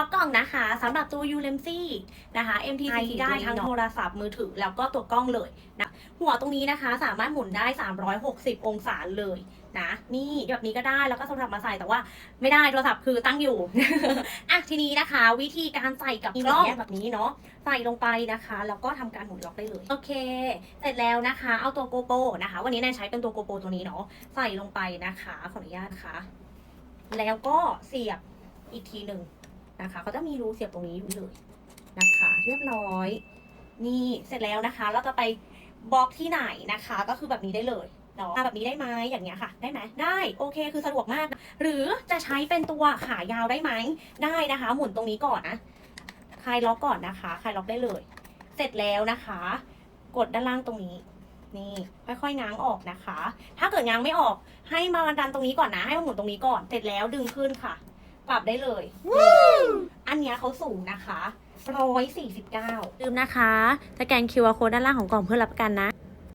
อกกล่องนะคะสำหรับตัว u l e m c นะคะ MTC ได้ทั้งโทรศัพท์มือถือแล้วก็ตัวกล้องเลยนะหัวตรงนี้นะคะสามารถหมุนได้ 360 องศาเลยนะนี่แบบนี้ก็ได้แล้วก็โทรศัพท์มาใส่แต่ว่าไม่ได้โทรศัพท์คือตั้งอยู่อะทีนี้นะคะ วิธีการใส่กับกล้องแบบนี้เนาะใส่ลงไปนะคะแล้วก็ทำการหมุนล็อกได้เลยโอเค เสร็จแล้วนะคะ เอาตัวโกโปนะคะ วันนี้แนนใช้เป็นตัวโกโปตัวนี้เนาะใส่ลงไปนะคะขออนุญาตนะคะแล้วก็เสียบอีกทีหนึ่ง นะคะเขาจะมีรูเสียบตรงนี้อยู่เลยนะคะ เรียบร้อย นี่เสร็จแล้วนะคะ เราจะไปบล็อกที่ไหนนะคะ ก็คือแบบนี้ได้เลยเนาะแบบนี้ได้ไหมอย่างเงี้ยค่ะ ได้ไหมได้โอเคคือสะดวกมาก หรือจะใช้เป็นตัวขายาวได้ไหมได้นะคะ หมุนตรงนี้ก่อนนะคลายล็อกก่อนนะคะคลายล็อกได้เลย เสร็จแล้วนะคะ กดด้านล่างตรงนี้นี่ค่อยๆง้างออกนะคะ ถ้าเกิดง้างไม่ออกให้มาดันตรงนี้ก่อนนะ ให้มาหมุนตรงนี้ก่อน เสร็จแล้วดึงขึ้นค่ะ ปรับได้เลยอันเนี้ยเขาสูงนะคะร้อยสี่สิบเก้าลืมนะคะสแกน QR code ด้านล่างของกล่องเพื่อรับประกันนะ